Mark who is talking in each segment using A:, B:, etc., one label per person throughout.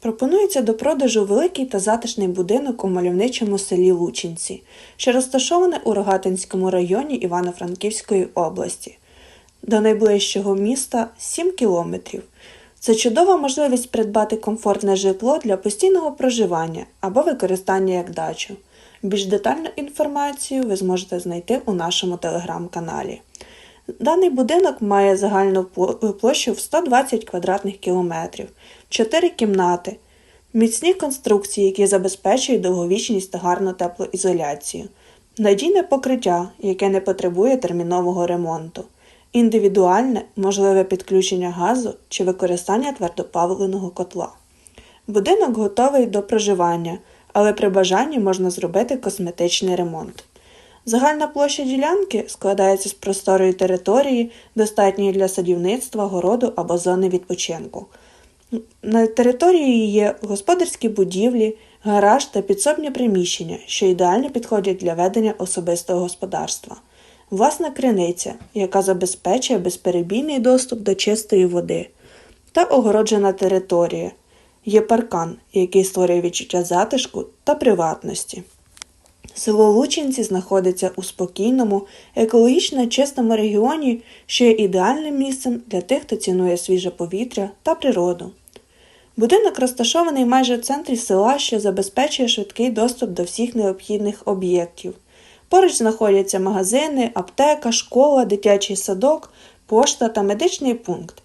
A: Пропонується до продажу великий та затишний будинок у мальовничому селі Лучинці, що розташоване у Рогатинському районі Івано-Франківської області. До найближчого міста 7 кілометрів. Це чудова можливість придбати комфортне житло для постійного проживання або використання як дачу. Більш детальну інформацію ви зможете знайти у нашому телеграм-каналі. Даний будинок має загальну площу в 120 квадратних кілометрів, 4 кімнати, міцні конструкції, які забезпечують довговічність та гарну теплоізоляцію, надійне покриття, яке не потребує термінового ремонту, індивідуальне можливе підключення газу чи використання твердопаливного котла. Будинок готовий до проживання, але при бажанні можна зробити косметичний ремонт. Загальна площа ділянки складається з просторої території, достатньої для садівництва, городу або зони відпочинку. На території є господарські будівлі, гараж та підсобні приміщення, що ідеально підходять для ведення особистого господарства. Власна криниця, яка забезпечує безперебійний доступ до чистої води, та огороджена територія. Є паркан, який створює відчуття затишку та приватності. Село Лучинці знаходиться у спокійному, екологічно чистому регіоні, що є ідеальним місцем для тих, хто цінує свіже повітря та природу. Будинок розташований майже в центрі села, що забезпечує швидкий доступ до всіх необхідних об'єктів. Поруч знаходяться магазини, аптека, школа, дитячий садок, пошта та медичний пункт.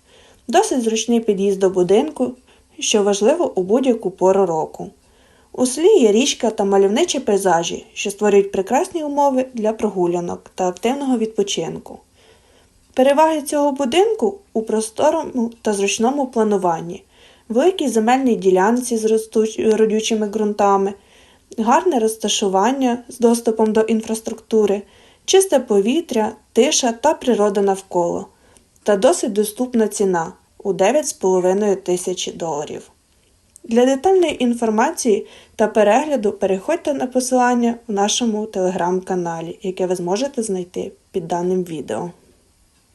A: Досить зручний під'їзд до будинку, що важливо у будь-яку пору року. У селі є річка та мальовничі пейзажі, що створюють прекрасні умови для прогулянок та активного відпочинку. Переваги цього будинку у просторому та зручному плануванні, великій земельній ділянці з родючими ґрунтами, гарне розташування з доступом до інфраструктури, чисте повітря, тиша та природа навколо, та досить доступна ціна у 9,5 тисячі доларів. Для детальної інформації та перегляду переходьте на посилання в нашому телеграм-каналі, яке ви зможете знайти під даним відео.